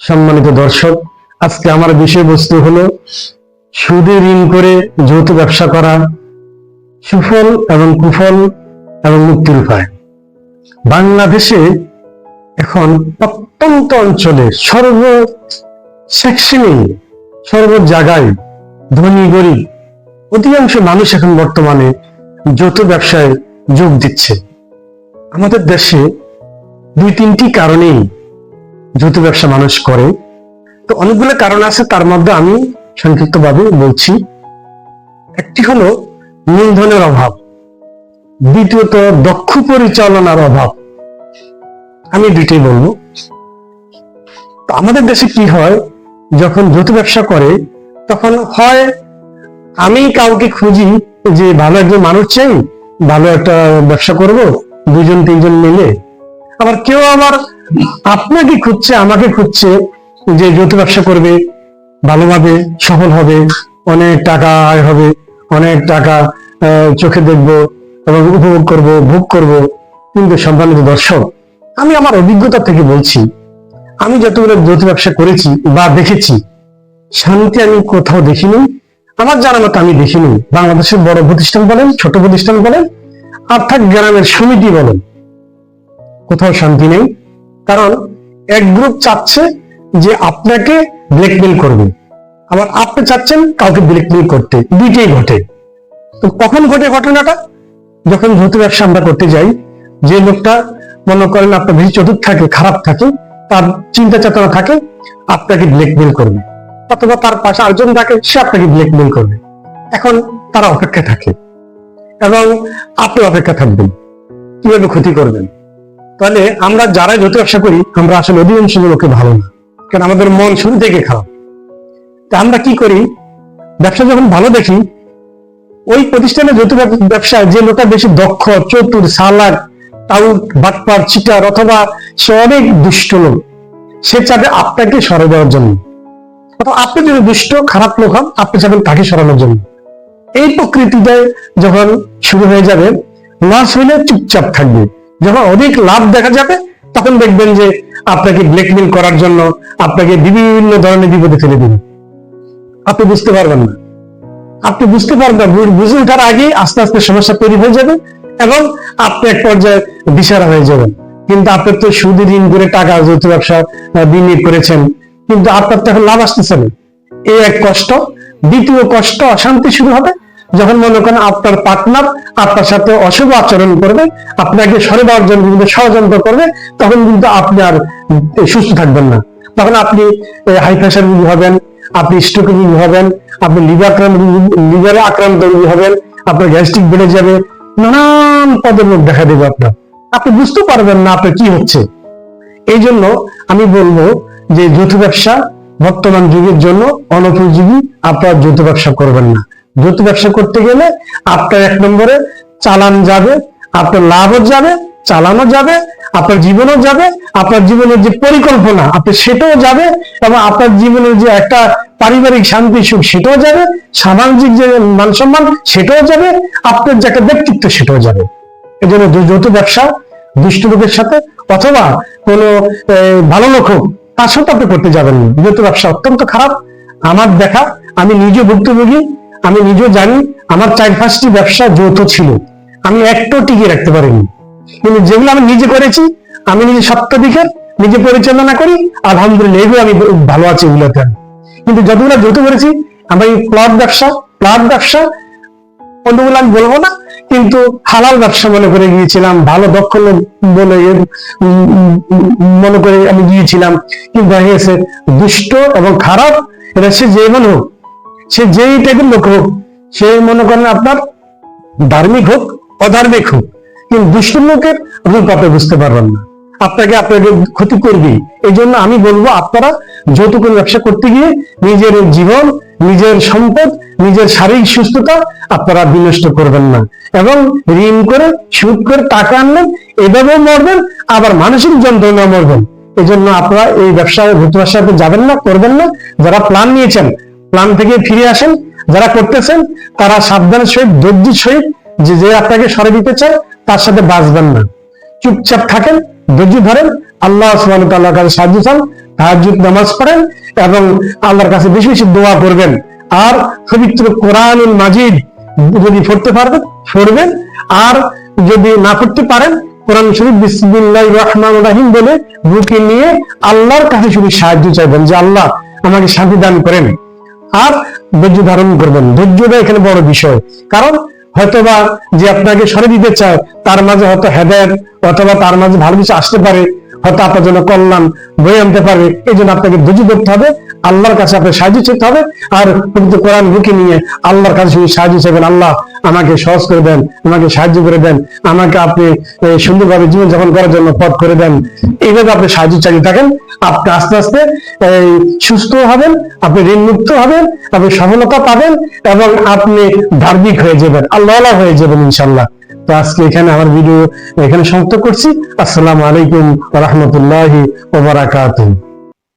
সম্মানিত দর্শক, আজকে আমার বিষয়বস্তু হলো সুদে ঋণ করে যৌথ ব্যবসা করা, সুফল এবং কুফল এবং মুক্তির উপায়। বাংলাদেশে এখন প্রত্যন্ত অঞ্চলে সর্ব সেকশনে সর্ব জায়গায় ধনী গরিব অধিকাংশ মানুষ এখন বর্তমানে যৌথ ব্যবসায় যোগ দিচ্ছে। আমাদের দেশে দুই তিনটি কারণেই যৌথ ব্যবসা মানুষ করে। তো অনেকগুলো কারণ আছে, তার মধ্যে আমি সংক্ষিপ্তভাবে বলছি। একটি হলো মূলধনের অভাব, দ্বিতীয়ত দক্ষ পরিচালনার অভাব। আমি দুইটাই বলব। আমাদের দেশে কি হয়, যখন যৌথ ব্যবসা করে, তখন হয় আমি কাউকে খুঁজি যে ভালো একজন মানুষ চাই, ভালো একটা ব্যবসা করব দুজন তিনজন মিলে। আবার কেউ আবার আপনাকে খুঁজছে, আমাকে খুঁজছে যে যৌথ ব্যবসা করবে, ভালোভাবে সফল হবে, অনেক টাকা আয় হবে, অনেক টাকা চোখে দেখব এবং উপভোগ করব, ভোগ করব। কিন্তু সম্মানিত দর্শক, আমি আমার অভিজ্ঞতা থেকে বলছি, আমি যতগুলো যৌথ ব্যবসা করেছি বা দেখেছি, শান্তি আমি কোথাও দেখিনি। আমার জানা মতো আমি দেখিনি। বাংলাদেশের বড় প্রতিষ্ঠান বলেন, ছোট প্রতিষ্ঠান বলেন, অর্থাৎ গ্রামের সমিতি বলেন। কোথাও শান্তি নেই। কারণ এক গ্রুপ চাচ্ছে যে আপনাকে ব্ল্যাকমেল করবে। আবার আপনি চাচ্ছেন কাউকে ব্ল্যাকমেল করতে। দুইটাই ঘটে। তো কখন ঘটে ঘটনাটা? যখন যৌথ ব্যবসা আমরা করতে যাই, যে লোকটা মনে করেন আপনার বেশি চতুর্থ থাকে, খারাপ থাকে, তার চিন্তা চেতনা থাকে, আপনাকে ব্ল্যাকমেল করবে। অথবা তার পাশে আরেকজন থাকে, সে আপনাকে ব্ল্যাকমেল করবে। এখন তারা অপেক্ষা থাকে। এবং আপনি অপেক্ষা থাকবেন। কীভাবে ক্ষতি করবেন? তাহলে আমরা যারা যত ব্যবসা করি, আমরা আসলে অধিকাংশ লোকে ভালো না। কারণ আমাদের মন শুরু থেকে খারাপ। তা আমরা কি করি? ব্যবসা যখন ভালো দেখি, ওই প্রতিষ্ঠানে যত ব্যবসা যে লোকটা বেশি দক্ষ, চতুর, সালার টাউট বাটপার, চিটার অথবা সে অনেক দুষ্ট লোক, সে চাবে আপনাকে সরে দেওয়ার জন্য। অথবা আপনি যদি দুষ্ট, খারাপ লোক হন, আপনি চাবেন তাকে সরানোর জন্য। এই প্রকৃতিতে যখন শুরু হয়ে যাবে লস হইলে চুপচাপ থাকবে। যখন অধিক লাভ দেখা যাবে, তখন দেখবেন যে আপনাকে ব্ল্যাকমেল করার জন্য আপনাকে বিভিন্ন ধরনের বিপদে ফেলে দিবে। আপনি বুঝতে পারবেন না। আপনি বুঝতে পারবেন না বুঝে ওঠার আগে আস্তে আস্তে সমস্যা তৈরি হয়ে যাবে এবং আপনি এক পর্যায়ে দিশারা হয়ে যাবেন। কিন্তু আপনার তো সুদে ঋণ করে টাকা, যৌথ ব্যবসা বিনিয়োগ করেছেন। কিন্তু আপনার তো এখন লাভ আসতেছে না। এই এক কষ্ট। দ্বিতীয় কষ্ট, অশান্তি শুরু হবে যখন মনে করেন আপনার পার্টনার আপনার সাথে অশুভ আচরণ করবে, আপনাকে সরে দেওয়ার জন্য বিভিন্ন ষড়যন্ত্র করবে, তখন কিন্তু আপনি আর সুস্থ থাকবেন না। তখন আপনি হাই প্রেশার রোগী হবেন, আপনি স্ট্রোক রোগী হবেন, আপনি লিভার আক্রান্ত লিভারে আক্রান্ত রোগী হবেন, আপনার গ্যাস্ট্রিক বেড়ে যাবে, নানান পদের রোগ দেখা দেবে আপনার। আপনি বুঝতে পারবেন না আপনার কি হচ্ছে। এই জন্য আমি বলব যে যৌথ ব্যবসা বর্তমান যুগের জন্য অনুপযোগী আপনার যৌথ ব্যবসা করবেন না। যৌথ ব্যবসা করতে গেলে আপনার এক নম্বরে চালান যাবে, আপনার লাভও যাবে চালানো যাবে, আপনার জীবনও যাবে, আপনার জীবনের যে পরিকল্পনা আপনি সেটাও যাবে এবং আপনার জীবনের যে একটা পারিবারিক শান্তি, সুখ, সেটাও যাবে, সামাজিক যে মান সম্মান সেটাও যাবে, আপনার যে একটা ব্যক্তিত্ব, সেটাও যাবে। এই জন্য যৌ- যৌথ ব্যবসা দুষ্ট লোকের সাথে অথবা কোনো ভালো লোক তার সাথে আপনি করতে যাবেন না। যৌথ ব্যবসা অত্যন্ত খারাপ, আমার দেখা, আমি নিজে ভুক্তভোগী, আমি নিজেও জানি, আমার চার পাঁচটি ব্যবসা যৌথ ছিল। আমি একটাও টিকিয়ে রাখতে পারিনি। কিন্তু যেগুলো আমি নিজে করেছি, আমি নিজে সপ্তাধিকের নিজে পরিচালনা করি, আলহামদুলিল্লাহ, এগুলো আমি ভালো আছি এগুলোতে। কিন্তু যতগুলো যৌথ করেছি, আমার এই প্লট ব্যবসা প্লট ব্যবসা অন্যগুলো আমি বলব না, কিন্তু হালাল ব্যবসা মনে করে গিয়েছিলাম, ভালো দক্ষ বলে মনে করে আমি গিয়েছিলাম। কিন্তু দুষ্ট এবং খারাপ, এটা সে যে মনে হোক, সে যেই টাইপের লোক হোক, সে মনে করেন আপনার ধার্মিক হোক, অধার্মিক হোক, কিন্তু দুষ্ট লোকের আপনি কথা বুঝতে পারবেন না। আপনাকে আপনাকে ক্ষতি করবে। এই জন্য আমি বলব, আপনারা যৌথ করে ব্যবসা করতে গিয়ে নিজের জীবন, নিজের সম্পদ, নিজের শারীরিক সুস্থতা আপনারা বিনষ্ট করবেন না। এবং ঋণ করে, সুদ করে টাকা আনলেন এভাবেও মরবেন, আবার মানসিক যন্ত্রণা মরবেন। এই জন্য আপনারা এই ব্যবসায়, ভূত ব্যবসাতে যাবেন না, করবেন না। যারা প্ল্যান নিয়েছেন, প্ল্যান থেকে ফিরে আসেন, যারা করতেছেন, তারা সাবধানের সহিত, ধৈর্যের সহিত যে যে আপনাকে সরে দিতে চায়, তার সাথে বাঁচবেন না। চুপচাপ থাকেন ধৈর্য ধরেন, আল্লাহ ওয়া তাআলার কাছে সাহায্য চান, তাহাজ্জুদ নামাজ পড়েন এবং আল্লাহর কাছে বেশি বেশি দোয়া করবেন। আর পবিত্র কোরআনুল মাজিদ যদি পড়তে পারবেন, পড়বেন। আর যদি না পড়তে পারেন, কোরআন শরীফ বিসমিল্লাহ রহমান রাহিম বলে বুকে নিয়ে আল্লাহর কাছে শুধু সাহায্য চাইবেন যে আল্লাহ আমাকে শান্তি দান করেন। আর ধৈর্য ধারণ করবেন। ধৈর্যটা এখানে বড় বিষয়। কারণ হয়তোবা যে আপনাকে সরে দিতে চায়, তার মাঝে হয়তো হেদায়ত, অথবা তার মাঝে ভালো কিছু আসতে পারে। হয়তো আপনার জন্য কল্যাণ বয়ে আনতে পারে এই জন্য আপনাকে ধৈর্য ধরতে হবে, আল্লাহর কাছে আপনার সাহায্য চেতে হবে, আর পবিত্র কোরআন বুকে নিয়ে আল্লাহর কাছে শুধু সাহায্য চাইবেন, আল্লাহ আমাকে সহজ করে দেন, আমাকে সাহায্য করে দেন, আমাকে আপনি সুন্দরভাবে জীবনযাপন করার জন্য পথ করে দেন। এইভাবে আপনি সাহায্য চালিয়ে থাকেন, আপনি আস্তে আস্তে সুস্থ হবেন, আপনি ঋণ মুক্ত হবেন, আপনি সফলতা পাবেন, এবং আপনি ধার্মিক হয়ে যাবেন আল্লাহ হয়ে যাবেন ইনশাল্লাহ তো আজকে এখানে আমার ভিডিও এখানে সমাপ্ত করছি। আসসালামু আলাইকুম রহমতুল্লাহি ওবরাকাতুহ